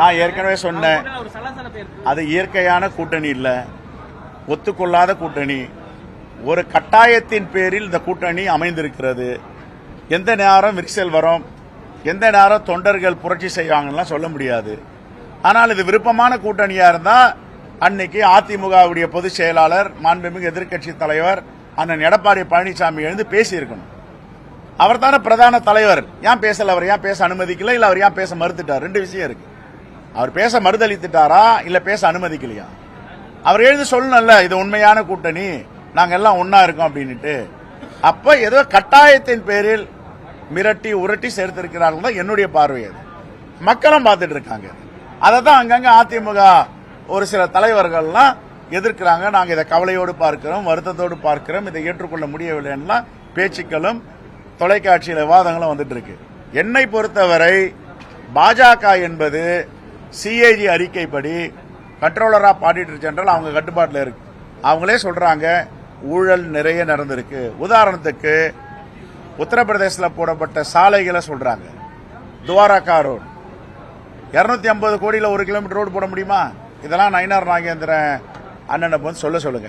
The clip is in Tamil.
நான் ஏற்கனவே சொன்னேன். அது இயற்கையான கூட்டணி இல்லை. ஒத்துக்கொள்ளாத கூட்டணி. ஒரு கட்டாயத்தின் பேரில் இந்த கூட்டணி அமைந்திருக்கிறது. எந்த நேரம் விரிசல் வரும் எந்த நேரம் தொண்டர்கள் புரட்சி செய்வாங்கலாம் சொல்ல முடியாது. ஆனால் இது விருப்பமான கூட்டணியா இருந்தா அன்னைக்கு அதிமுகவுடைய பொதுச் செயலாளர் மாண்புமிகு எதிர்க்கட்சி தலைவர் அண்ணன் எடப்பாடி பழனிசாமி எழுந்து பேசியிருக்கணும். அவர் தானே பிரதான தலைவர். ஏன் பேசல? அவர் ஏன் பேச அனுமதிக்கல? இல்ல அவர் ஏன் பேச மறுத்துட்டார்? ரெண்டு விஷயம் இருக்கு. அவர் பேச மறுதளித்துட்டாரா இல்ல பேச அனுமதிக்கலையா? அவர் எழுதி சொல்லணும்ல இது உண்மையான கூட்டணி நாங்க எல்லாம் ஒன்னா இருக்கோம் அப்படின்னுட்டு. அப்ப ஏதோ கட்டாயத்தின் பேரில் மிரட்டி உரட்டி சேர்த்திருக்கிறார்கள் தான் என்னுடைய பார்வை அது. மக்களும் பார்த்துட்டு இருக்காங்க. அதை தான் அங்கங்க அதிமுக ஒரு சில தலைவர்கள்லாம் எதிர்க்கிறாங்க. நாங்க இதை கவலையோடு பார்க்கிறோம் வருத்தத்தோடு பார்க்கிறோம் இதை ஏற்றுக்கொள்ள முடியவில்லைன்னா பேச்சுக்களும் தொலைக்காட்சியில் விவாதங்களும் வந்துட்டு இருக்கு. என்னை பொறுத்தவரை பாஜக என்பது சிஏஜி அறிக்கைப்படி கண்ட்ரோலர் ஆஃப் ஆடிட்டர் ஜெனரல் அவங்க கட்டுப்பாட்டில் இருக்கு. அவங்களே சொல்றாங்க ஊழல் நிறைய நடந்திருக்கு. உதாரணத்துக்கு உத்தரப்பிரதேசத்தில் போடப்பட்ட சாலைகளை சொல்றாங்க. துவாரகா ரோடு. இரநூத்தி ஐம்பது கோடியில் ஒரு கிலோமீட்டர் ரோடு போட முடியுமா? இதெல்லாம் நயினார் நாகேந்திரன் அண்ணனை வந்து சொல்ல சொல்லுங்க.